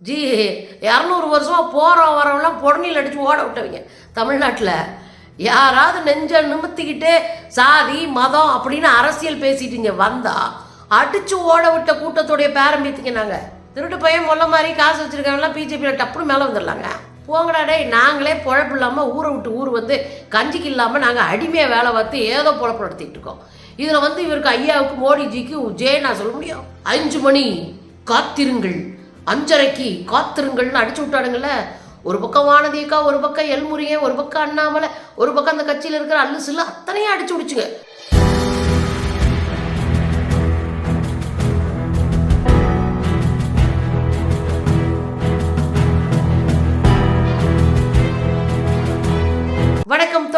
G இரநூறு வருஷமா போகிறோம் வரவெல்லாம் பொடனியில் அடித்து ஓட விட்டவங்க. தமிழ்நாட்டில் யாராவது நெஞ்ச நிமித்திக்கிட்டு சாதி மதம் அப்படின்னு அரசியல் பேசிட்டீங்க வந்தா அடிச்சு ஓட விட்ட கூட்டத்துடைய பேரம்பித்துக்கு நாங்கள் திருட்டு பையன் மொல்ல மாதிரி காசு வச்சுருக்காங்களா பிஜேபியில் டப்புனு மேலே வந்துடலாங்க. போங்கடா டேய் நாங்களே பொழப்பு இல்லாமல் ஊரை விட்டு ஊர் வந்து கஞ்சிக்கு இல்லாமல் நாங்கள் அடிமையாக வேலை பார்த்து ஏதோ பொழப்பு நடத்திட்டு இருக்கோம். இதில் வந்து இவருக்கு ஐயாவுக்கு மோடிஜிக்கு ஜே நான் சொல்ல முடியும். அஞ்சு மணி காத்திருங்கள். அஞ்சரைக்கு காத்திருங்கள்னு அடிச்சு விட்டாடுங்கள ஒரு பக்கம் வானதியக்கா ஒரு பக்கம் எல்முருகன் ஒரு பக்கம் அண்ணாமலை ஒரு பக்கம் அந்த கட்சியில் இருக்கிற அல்லு சில்லு அத்தனையும் அடிச்சு விடுச்சுங்க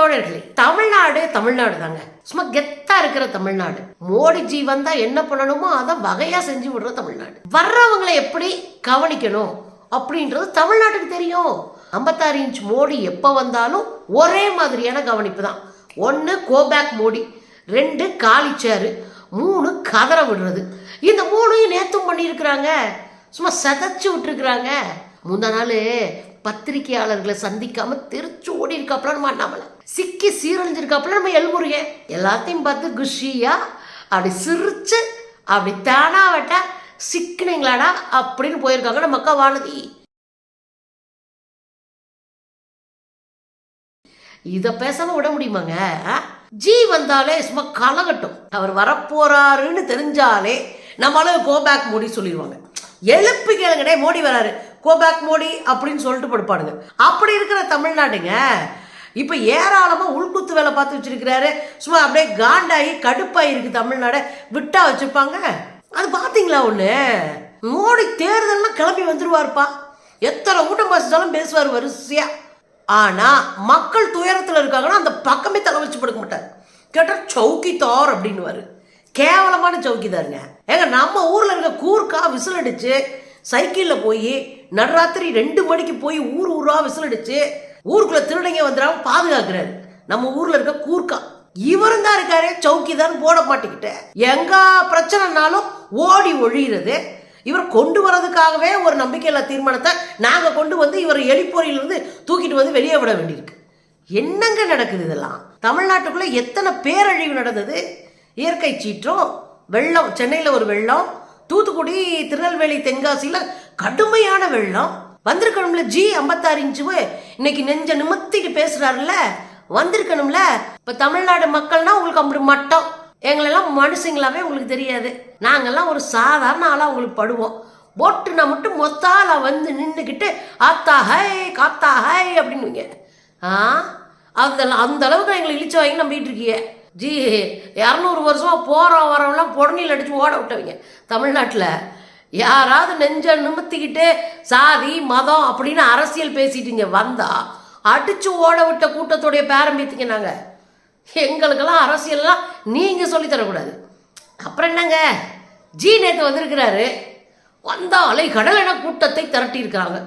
தோழர்களே தமிழ்நாடு தமிழ்நாடு தாங்க சும்மா கெத்தா இருக்கிற தமிழ்நாடு. மோடிஜி வந்தா என்ன பண்ணணுமோ அதை வகையா செஞ்சு விடுற தமிழ்நாடு. வர்றவங்களை எப்படி கவனிக்கணும் அப்படின்றது தமிழ்நாட்டுக்கு தெரியும். ஐம்பத்தாறு இன்ச் மோடி எப்போ வந்தாலும் ஒரே மாதிரியான கவனிப்பு தான். ஒன்று கோபேக் மோடி ரெண்டு காலி சேரு மூணு கதற விடுறது. இந்த மூணையும் நேத்தும் பண்ணியிருக்கிறாங்க. சும்மா சதைச்சு விட்டுருக்குறாங்க. முந்தா நாள் பத்திரிகையாளர்களை சந்திக்காம தெரிச்சு ஓடி இருக்காப்புல நம்ம அண்ணாமலை சிக்கி சீரழிஞ்சிருக்காப்புல நம்ம எல்முருகன். எல்லாத்தையும் பார்த்து குஷியா அப்படி சிரிச்சு அப்படி தானா வட்டா சிக்கினீங்களாடா அப்படின்னு போயிருக்காங்க நம்ம அக்கா வானதி. இத பேசாம விட முடியுமாங்க? ஜி வந்தாலே சும்மா கலகட்டும். அவர் வரப்போறாருன்னு தெரிஞ்சாலே நம்மளால கோபேக் மோடி சொல்லிடுவாங்க. எழுப்பி கேளுங்கடே மோடி வராரு. கோபேக் மோடி அப்படின்னு சொல்லிட்டு படுப்பாடுங்க அப்படி இருக்கிற தமிழ்நாடுங்க இப்போ ஏராளமாக உள்குத்து வேலை பார்த்து வச்சிருக்கிறாரு. சும்மா அப்படியே காண்டாகி கடுப்பாக இருக்குது தமிழ்நாடை. விட்டா வச்சுருப்பாங்க. அது பார்த்தீங்களா ஒன்று மோடி தேர்தல்னா கிளம்பி வந்துருவார்ப்பா. எத்தனை கூட்டம் பாசிச்சாலும் பேசுவார் வரிசையா. ஆனால் மக்கள் துயரத்தில் இருக்காங்கன்னா அந்த பக்கமே தலை வச்சு படுக்க மாட்டார். கேட்டால் சவுக்கி தோர் அப்படின்னுவார். கேவலமான சவுக்கிதாருங்க. ஏங்க நம்ம ஊரில் இருக்க கூர்க்கா விசில் அடித்து சைக்கிளில் போய் நடுராத்திரி ரெண்டு மணிக்கு போய் ஊர் ஊராக விசில் அடித்து ஊருக்குள்ளே திருடங்க வந்துடாம பாதுகாக்கிறாரு. நம்ம ஊரில் இருக்க கூர்க்கா. இவரும் தான் இருக்காரு சவுக்கிதான் போட மாட்டேங்கிட்ட எங்கே பிரச்சனைனாலும் ஓடி ஒழிகிறது இவர் கொண்டு வர்றதுக்காகவே ஒரு நம்பிக்கையில்லா தீர்மானத்தை நாங்கள் கொண்டு வந்து இவர் எலிப்பொறியிலிருந்து தூக்கிட்டு வந்து வெளியே விட வேண்டியிருக்கு. என்னங்க நடக்குது இதெல்லாம்? தமிழ்நாட்டுக்குள்ளே எத்தனை பேரழிவு நடந்தது? இயற்கை சீற்றம் வெள்ளம் சென்னையில் ஒரு வெள்ளம் தூத்துக்குடி திருநெல்வேலி தென்காசியில் கடுமையான வெள்ளம். வந்திருக்கணும்ல ஜி ஐம்பத்தாறு இன்ச்சு இன்னைக்கு நெஞ்ச நிமித்திட்டு பேசுறாருல்ல. வந்திருக்கணும்ல. இப்ப தமிழ்நாடு மக்கள்னா உங்களுக்கு அப்படி மட்டம். எங்களெல்லாம் மனுஷங்களாவே உங்களுக்கு தெரியாது. நாங்கெல்லாம் ஒரு சாதாரண ஆளாக உங்களுக்கு படுவோம். போட்டுனா மட்டும் மொத்தால வந்து நின்றுக்கிட்டு ஆத்தா ஹை காத்தா ஹை அப்படின்னுங்க ஆ? அதெல்லாம் அந்த அளவுக்கு எங்களை இழிச்சு வாங்கி நம்பிட்டு இருக்கீங்க. ஜி இரநூறு வருஷமாக போகிறோம் வரவெல்லாம் பொடனியில் அடித்து ஓட விட்டவங்க. தமிழ்நாட்டில் யாராவது நெஞ்ச நிமித்திக்கிட்டு சாதி மதம் அப்படின்னு அரசியல் பேசிட்டீங்க வந்தால் அடித்து ஓட விட்ட கூட்டத்துடைய பேரம்பியத்துக்கு நாங்கள் எங்களுக்கெல்லாம் அரசியல்லாம் நீங்கள் சொல்லித் தரக்கூடாது. அப்புறம் என்னங்க? ஜி நேற்று வந்திருக்கிறாரு. வந்தாலே கடலென கூட்டத்தை திரட்டியிருக்கிறாங்க.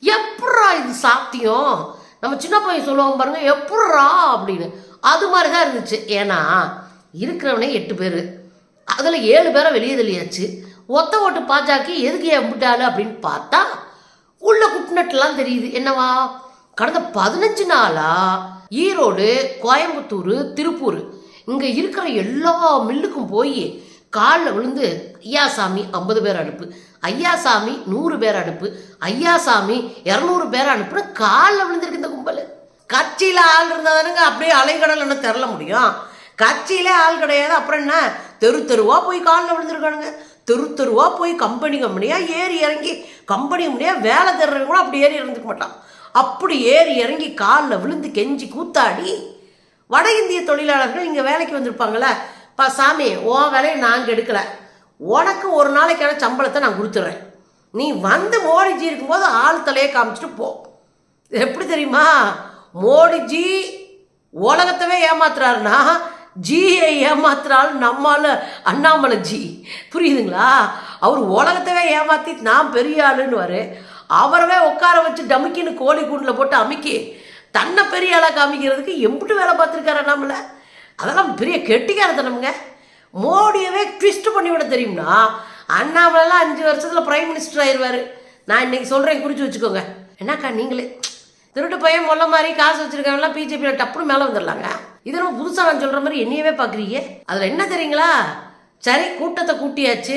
எப்பட்றா இது சாத்தியம்? நம்ம சின்ன பையன் சொல்லுவாங்க பாருங்க எப்பட்றா அப்படின்னு. அது மாதிரி தான் இருந்துச்சு. ஏன்னா இருக்கிறவனே எட்டு பேர். அதில் ஏழு பேரை வெளியே தள்ளியாச்சு. ஒத்த ஓட்டு பாஜாக்கி எதுக்கு எம்பிட்டாரு அப்படின்னு பார்த்தா உள்ள குட்நட்லாம் தெரியுது. என்னவா? கடந்த பதினஞ்சு நாளா ஈரோடு கோயம்புத்தூர் திருப்பூர் இங்கே இருக்கிற எல்லா மில்லுக்கும் போய் காலில் விழுந்து ஐயாசாமி ஐம்பது பேர் அனுப்பு ஐயாசாமி நூறு பேர் அனுப்பு ஐயாசாமி இரநூறு பேர் அனுப்புன்னு காலில் விழுந்திருக்கு இந்த கும்பல். கட்சியில் ஆள் இருந்தாதானுங்க அப்படியே அலைகடல் என்ன தெரில முடியும்? கட்சியிலே ஆள் கிடையாது. அப்புறம் என்ன? தெரு தெருவாக போய் காலில் விழுந்துருக்கானுங்க. தெரு தெருவாக போய் கம்பெனி கம்பெனியாக ஏறி இறங்கி கம்பெனி கம்பெனியாக வேலை தர்றவங்க கூட அப்படி ஏறி இறந்துக்க மாட்டான். அப்படி ஏறி இறங்கி காலில் விழுந்து கெஞ்சி கூத்தாடி வட இந்திய தொழிலாளர்கள் இங்கே வேலைக்கு வந்திருப்பாங்களே பா சாமி ஓ வேலையை நாங்கள் எடுக்கலை. உனக்கு ஒரு நாளைக்கான சம்பளத்தை நான் கொடுத்துட்றேன் நீ வந்து மோடிஜி இருக்கும்போது ஆள் தலையை காமிச்சிட்டு போ. எப்படி தெரியுமா? மோடிஜி உலகத்தவே ஏமாத்துறாருன்னா ஜியை ஏமாத்துறாள் நம்மால் அண்ணாமலை ஜி. புரியுதுங்களா? அவர் உலகத்தவே ஏமாத்தி நான் பெரிய ஆளுன்னு அவரவே உட்கார வச்சு டமிக்கின்னு கோழி கூண்டில் போட்டு அமுக்கி தன்னை பெரிய ஆளாக காமிக்கிறதுக்கு எம்பிட்டு வேலை பார்த்துருக்காரு அண்ணாமலை. அதெல்லாம் பெரிய கெட்டிக்காரத்தனமுங்க. மோடியவே ட்விஸ்ட் பண்ணிவிட தெரியும்னா அண்ணாமலைலாம் அஞ்சு வருஷத்தில் பிரைம் மினிஸ்டர் ஆயிடுவார் நான் இன்னைக்கு சொல்கிறேன் குறித்து வச்சுக்கோங்க. என்னக்கா நீங்களே? திருட்டு பையன் முல்ல மாதிரி காசு வச்சிருக்கவங்களாம் பிஜேபியில் டப்புனு மேலே வந்துடலாங்க. இது நம்ம புதுசாக நான் சொல்கிற மாதிரி என்னையவே பார்க்குறீங்க. அதில் என்ன தெரியுங்களா? சரி கூட்டத்தை கூட்டியாச்சு.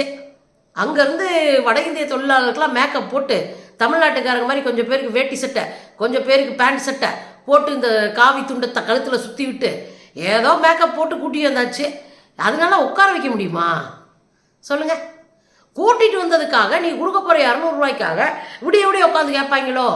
அங்கேருந்து வட இந்திய தொழிலாளர்களுக்கெல்லாம் மேக்கப் போட்டு தமிழ்நாட்டுக்காரங்க மாதிரி கொஞ்சம் பேருக்கு வேட்டி சட்டை கொஞ்சம் பேருக்கு பேண்ட் சட்டை போட்டு இந்த காவி துண்டத்தை கழுத்தில் சுற்றி விட்டு ஏதோ மேக்கப் போட்டு கூட்டி வந்தாச்சு. அதனால உட்கார வைக்க முடியுமா? சொல்லுங்கள் கூட்டிகிட்டு வந்ததுக்காக நீ கொடுக்க போகிற இரநூறுவாய்க்காக விடிய விடிய உட்காந்து கேட்பாங்களோ?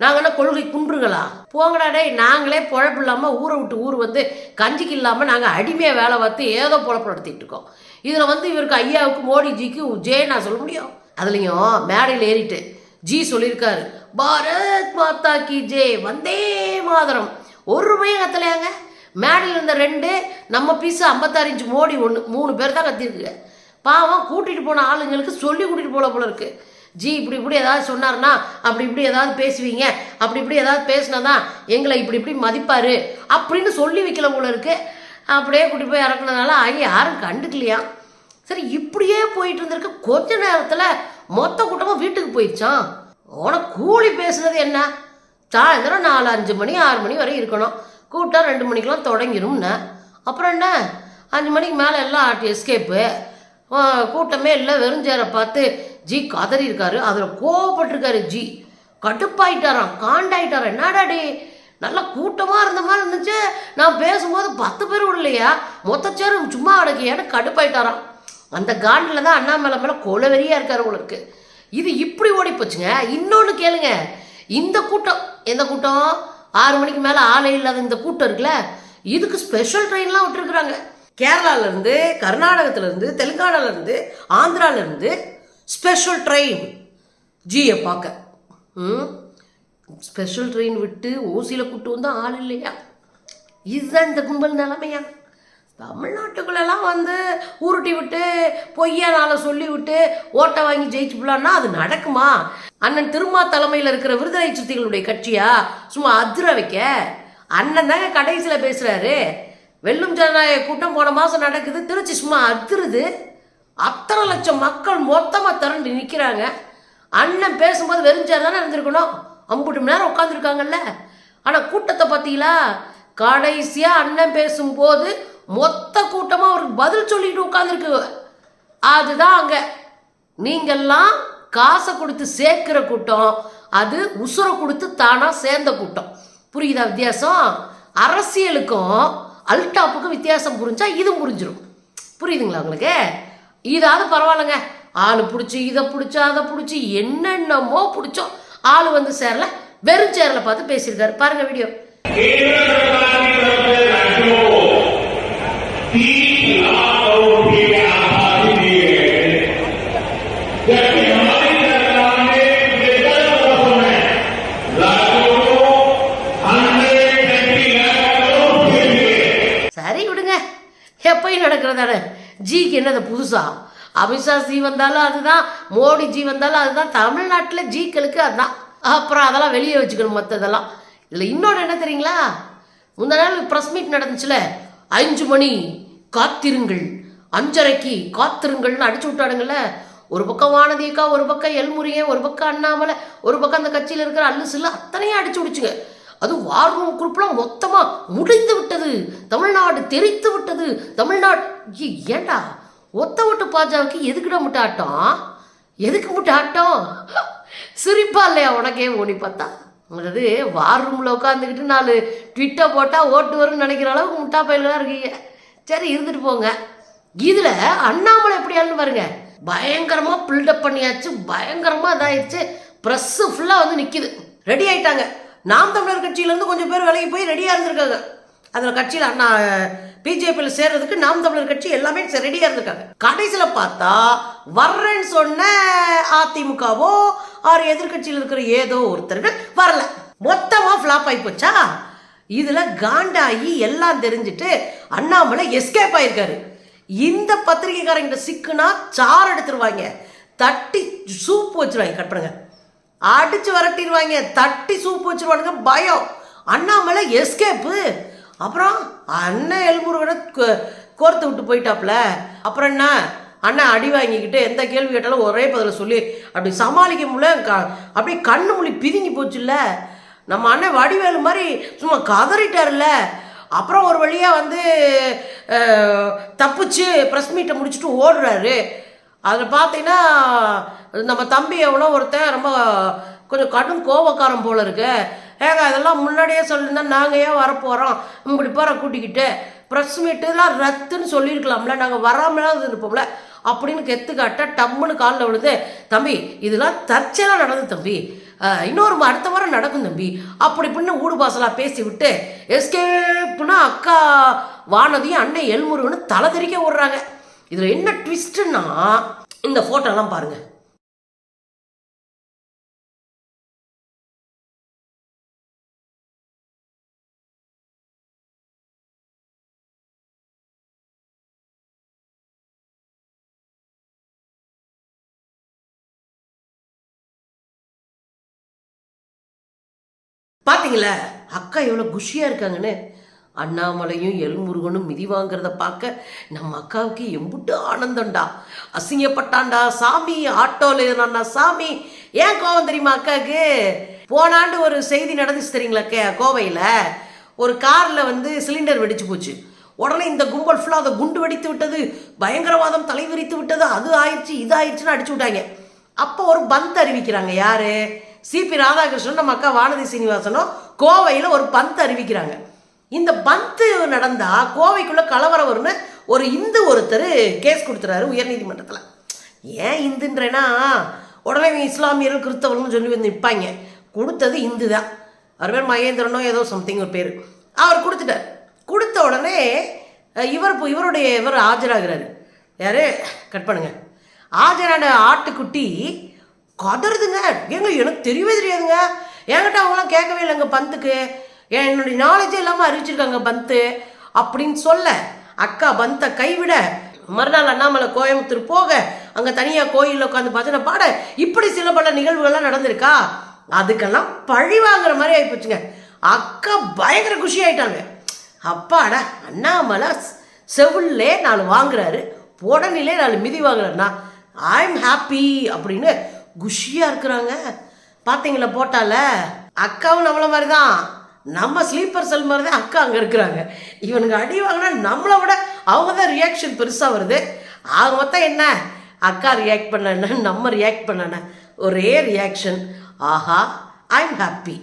நாங்கள் என்ன கொள்கை குன்றுகளா? போங்கடா நாங்களே பொழப்பு இல்லாமல் ஊரை விட்டு ஊர் வந்து கஞ்சிக்கு இல்லாமல் நாங்கள் அடிமையாக வேலை பார்த்து ஏதோ பொழப்பு நடத்திட்டு இருக்கோம். இதில் வந்து இவருக்கு ஐயாவுக்கு மோடிஜிக்கு ஜே நான் சொல்ல முடியும்? அதுலேயும் மேடையில் ஏறிட்டு ஜி சொல்லியிருக்காரு பாரத் மாதா கி ஜே வந்தே மாதரம். ஒரு ரூபாயும் கத்தலையாங்க மேடையில் இருந்த ரெண்டு நம்ம பீஸு ஐம்பத்தாறு இன்ச்சு மோடி ஒன்று மூணு பேர் தான் கத்திருக்கு பாவம் கூட்டிகிட்டு போன ஆளுங்களுக்கு சொல்லி கூட்டிகிட்டு போல போல இருக்குது ஜி இப்படி இப்படி ஏதாவது சொன்னார்னா அப்படி இப்படி ஏதாவது பேசுவீங்க. அப்படி இப்படி ஏதாவது பேசினாதான் எங்களை இப்படி இப்படி மதிப்பார். அப்படின்னு சொல்லி வைக்கல இருக்கு. அப்படியே கூட்டி போய் இறக்குனதுனால ஆகி யாரும் கண்டுக்கலையா? சரி இப்படியே போயிட்டு இருந்திருக்கு. கொஞ்ச நேரத்தில் மொத்த கூட்டமும் வீட்டுக்கு போயிடுச்சான் உனக்கு கூலி பேசுனது என்ன? சாயந்தரம் நாலு அஞ்சு மணி ஆறு மணி வரை இருக்கணும். கூட்டம் ரெண்டு மணிக்கெலாம் தொடங்கிரும்னு. அப்புறம் என்ன? அஞ்சு மணிக்கு மேலே எல்லாம் எஸ்கேப்பு. கூட்டமே இல்லை வெறுஞ்சேரை பார்த்து ஜி கதறி இருக்காரு அதில் கோவப்பட்டிருக்காரு ஜி. கடுப்பாயிட்டாராம் காண்டாயிட்டாராம். என்னடா டே நல்லா கூட்டமாக இருந்த மாதிரி இருந்துச்சு. நான் பேசும்போது பத்து பேர் இல்லையா? மொத்த சேரும் சும்மா அடக்கியான்னு கடுப்பாயிட்டாராம். அந்த காண்டில் தான் அண்ணாமலை மேலே கொலவெறியாக இருக்கார் உங்களுக்கு. இது இப்படி ஓடி போச்சுங்க இன்னொன்று கேளுங்க. இந்த கூட்டம் எந்த கூட்டம்? ஆறு மணிக்கு மேலே ஆளே இல்லாத இந்த கூட்டம் இருக்குல்ல? இதுக்கு ஸ்பெஷல் ட்ரெயின்லாம் விட்டுருக்குறாங்க. கேரளாவிலேருந்து கர்நாடகத்துலேருந்து தெலுங்கானாலேருந்து ஆந்திராவிலேருந்து ஸ்பெஷல் ட்ரெயின் ஜியை பார்க்க. ம்? ஸ்பெஷல் ட்ரெயின் விட்டு ஓசியில் கூட்டு வந்தால் ஆள் இல்லையா? இதுதான் இந்த கும்பல் நிலைமையா? தமிழ்நாட்டுக்குள்ளெல்லாம் வந்து உருட்டி விட்டு பொய்யா நாளை சொல்லி விட்டு ஓட்டை வாங்கி ஜெயிச்சு போலான்னா அது நடக்குமா? அண்ணன் திருமா தலைமையில் இருக்கிற விடுதலை சிறுத்தைகளுடைய கட்சியா? சும்மா அதிர வைக்க. அண்ணன் தாங்க கடைசியில் பேசுகிறாரு வெல்லும் ஜனநாயக கூட்டம் போன மாதம் நடக்குது திருச்சி சும்மா அதிருது. அத்தனை லட்சம் மக்கள் மொத்தமாக திரண்டு நிற்கிறாங்க அண்ணன் பேசும்போது வெறிஞ்சார் தானே இருந்திருக்கணும். ஐம்பது மணி நேரம் உட்காந்துருக்காங்கல்ல ஆனால் கூட்டத்தை பார்த்தீங்களா? கடைசியாக அண்ணன் பேசும்போது மொத்த கூட்டமாக அவருக்கு பதில் சொல்லிட்டு உட்காந்துருக்கு அதுதான் அங்கே. நீங்கள்லாம் காசை கொடுத்து சேர்க்கிற கூட்டம். அது உசுரை கொடுத்து தானாக சேர்ந்த கூட்டம். புரியுதா வித்தியாசம்? அரசியலுக்கும் அல்டாப்புக்கும் வித்தியாசம் புரிஞ்சால் இதுவும் புரிஞ்சிடும் புரியுதுங்களா உங்களுக்கு? இதாவது பரவாயில்லைங்க. ஆள் பிடிச்சி இதை பிடிச்சி அதை பிடிச்சி என்னென்னமோ பிடிச்சோம். ஆள் வந்து சேரல வெறும் சேரல பார்த்து பேசியிருக்காரு. பாருங்க வீடியோ. சரி விடுங்க. எப்பயும் நடக்கிறதான? ஜிக்கு என்னது புதுசா? அமித்ஷா ஜி வந்தாலும் அதுதான் மோடி ஜி வந்தாலும் அதுதான் தமிழ்நாட்டில் ஜிக்களுக்கு அதுதான் அப்புறம் அதெல்லாம் வெளியே வச்சுக்கணும் மற்றதெல்லாம் இதில் இன்னொன்று என்ன தெரியுங்களா? முந்த நாள் ப்ரெஸ் மீட் நடந்துச்சுல அஞ்சு மணி காத்திருங்கள் அஞ்சரைக்கு காத்திருங்கள்னு அடிச்சு விட்டாடுங்கள ஒரு பக்கம் வானதியக்கா ஒரு பக்கம் எல்முருகன் ஒரு பக்கம் அண்ணாமலை ஒரு பக்கம் அந்த கட்சியில் இருக்கிற அல்லு சில்லு அத்தனையும் அடிச்சு விடுச்சுங்க. அது வார் ரூம் குரூப்லாம் மொத்தமாக முடிந்து விட்டது. தமிழ்நாடு தெரித்து விட்டது. தமிழ்நாடு ஏண்டா? ஒத்த விட்டு பாஜாவுக்கு எதுக்குடா முட்டை ஆட்டம்? எதுக்கு முட்டை ஆட்டம்? சிரிப்பா இல்லையா உனக்கே ஓடி பார்த்தா? அதாவது வார் ரூமில் உட்காந்துக்கிட்டு நாலு ட்விட்டை போட்டால் ஓட்டு வரும்னு நினைக்கிற அளவுக்கு முட்டா பயில்களாக இருக்கீங்க. சரி இருந்துட்டு போங்க. இதில் அண்ணாமலை எப்படியான்னு பாருங்க. பயங்கரமாக பில்டப் பண்ணியாச்சு. பயங்கரமாக இதாகிடுச்சு ப்ரெஸ்ஸு ஃபுல்லாக வந்து நிற்கிது ரெடி ஆயிட்டாங்க. நாம் தமிழர் கட்சியிலேருந்து கொஞ்சம் பேர் விலகி போய் ரெடியாக இருந்திருக்காங்க. அதில் கட்சியில் அண்ணா பிஜேபியில் சேர்றதுக்கு நாம் தமிழர் கட்சி எல்லாமே ரெடியாக இருந்திருக்காங்க. கடைசியில் பார்த்தா வர்றேன்னு சொன்ன அதிமுகவோ ஆறு எதிர்க்கட்சியில் இருக்கிற ஏதோ ஒருத்தர்கள் வரல. மொத்தமாக ஃப்ளாப் ஆகி போச்சா? இதில் காண்டாகி எல்லாம் தெரிஞ்சுட்டு அண்ணாமலை எஸ்கேப் ஆயிருக்காரு. இந்த பத்திரிகைக்காரங்கிட்ட சிக்குனா சார் எடுத்துருவாங்க. தட்டி சூப் வச்சிருவாங்க. கட் பண்ணுங்க. அடிச்சு விரட்டிடுவாங்க தட்டி சூப்பு வச்சிருவானுங்க பயம். அண்ணாமலை எஸ்கேப்பு அப்புறம் அண்ணன் எல்முருகனை கோர்த்து விட்டு போயிட்டாப்ல அப்புறம் என்ன? அண்ணன் அடி வாங்கிக்கிட்டு எந்த கேள்வி கேட்டாலும் ஒரே பதில் சொல்லி அப்படி சமாளிக்க முடியல க அப்படியே கண்ணு மொழி பிதுங்கி போச்சுல்ல. நம்ம அண்ணன் வடிவேலு மாதிரி சும்மா கதறிட்டார்ல அப்புறம் ஒரு வழியாக வந்து தப்பிச்சு ப்ரெஸ் மீட்டை முடிச்சுட்டு ஓடுறாரு. அதில் பார்த்தீங்கன்னா நம்ம தம்பி எவ்வளோ ஒருத்தன் ரொம்ப கொஞ்சம் கடும் கோபக்காரன் போல இருக்கு. ஏங்க அதெல்லாம் முன்னாடியே சொல்லியிருந்தா நாங்கள் ஏன் வரப்போகிறோம் இப்படி போகிற கூட்டிக்கிட்டு ப்ரெஸ் மீட்டுலாம் ரத்துன்னு சொல்லியிருக்கலாம்ல நாங்கள் வராமலாம் இருப்போம்ல. அப்படின்னு கெத்து காட்ட டம்முன்னு காலில் விழுந்து தம்பி இதெல்லாம் தற்செயலாக நடந்தது தம்பி. இன்னொரு அடுத்த வாரம் நடக்கும் தம்பி. அப்படி இப்படின்னு ஊடு பாசலாக பேசி விட்டு எஸ்கேப்னா அக்கா வானதியும் அண்ணன் எல்முருகன்னு தலை தெரிக்க விடுறாங்க இதில் என்ன ட்விஸ்ட்டுன்னா இந்த ஃபோட்டோலாம் பாருங்க. பார்த்தீங்களா அக்கா எவ்வளோ குஷியாக இருக்காங்கன்னு. அண்ணாமலையும் எல்முருகனும் மிதி வாங்கிறத பார்க்க நம்ம அக்காவுக்கு எம்புட்டு ஆனந்தம்டா. அசிங்கப்பட்டான்டா. சாமி ஆட்டோல ஏறினான்டா சாமி ஏன் கோவம் தெரியுமா அக்காவுக்கு? போனாண்டு ஒரு செய்தி நடந்துச்சு தெரியுங்களா கோவையில்? ஒரு காரில் வந்து சிலிண்டர் வெடிச்சு போச்சு. உடனே இந்த கும்பல் ஃபுல்லாக அதை குண்டு வெடித்து விட்டது பயங்கரவாதம் தலைவிரித்து விட்டது அது ஆயிடுச்சு இது ஆயிடுச்சுன்னு அடிச்சு விட்டாங்க. அப்போ ஒரு பந்த் அறிவிக்கிறாங்க யாரு? சிபி ராதாகிருஷ்ணன் நம்ம அக்கா வானதி சீனிவாசனும் கோவையில் ஒரு பந்த் அறிவிக்கிறாங்க. இந்த பந்து நடந்தா கோவைக்குள்ள கலவரம் வரும்னு ஒரு இந்து ஒருத்தர் கேஸ் கொடுத்துறாரு உயர்நீதிமன்றத்தில். ஏன் இந்துன்றேன்னா உடனே இஸ்லாமியர்கள் கிறிஸ்தவர்கள்னு சொல்லி வந்து நிற்பாங்க கொடுத்தது இந்து தான் அவர் பேர் மகேந்திரனோ ஏதோ சம்திங் ஒரு பேர். அவர் கொடுத்துட்டார். கொடுத்த உடனே இவர் இப்போ இவருடைய இவர் ஆஜராகிறாரு. யாரு? கட் பண்ணுங்க. ஆஜரான ஆட்டுக்குட்டி கதறுதுங்க. ஏங்க எனக்கு தெரியவே தெரியாதுங்க. என்கிட்ட அவங்களாம் கேட்கவே இல்லைங்க பந்துக்கு. என்னுடைய நாலேஜே இல்லாமல் அறிவிச்சிருக்காங்க பந்து அப்படின்னு சொல்ல அக்கா பந்தை கைவிட மறுநாள் அண்ணாமலை கோயம்புத்தூர் போக அங்கே தனியாக கோயிலில் உட்காந்து பஜனை பாட இப்படி சில பல நிகழ்வுகள்லாம் நடந்திருக்கா? அதுக்கெல்லாம் பழி வாங்குற மாதிரி ஆகிப்போச்சுங்க அக்கா பயங்கர குஷி ஆயிட்டாங்க. அப்பாடா அண்ணாமலை செவிலே நாலு வாங்குறாரு உடனிலே நாலு மிதி வாங்குறாருண்ணா. எம் ஹாப்பி அப்படின்னு குஷியாக இருக்கிறாங்க. பார்த்தீங்களா போட்டால? அக்காவும் நம்மள மாதிரி தான் நம்ம ஸ்லீப்பர் செல் மாதிரி தான் அக்கா அங்கே இருக்கிறாங்க. இவனுங்க அடி வாங்கினா நம்மளை விட அவங்க தான் ரியாக்ஷன் பெருசாக வருது. ஆக மொத்தம் என்ன? அக்கா ரியாக்ட் பண்ண நம்ம ரியாக்ட் பண்ணன ஒரே ரியாக்ஷன் ஆஹா ஐ எம் ஹாப்பி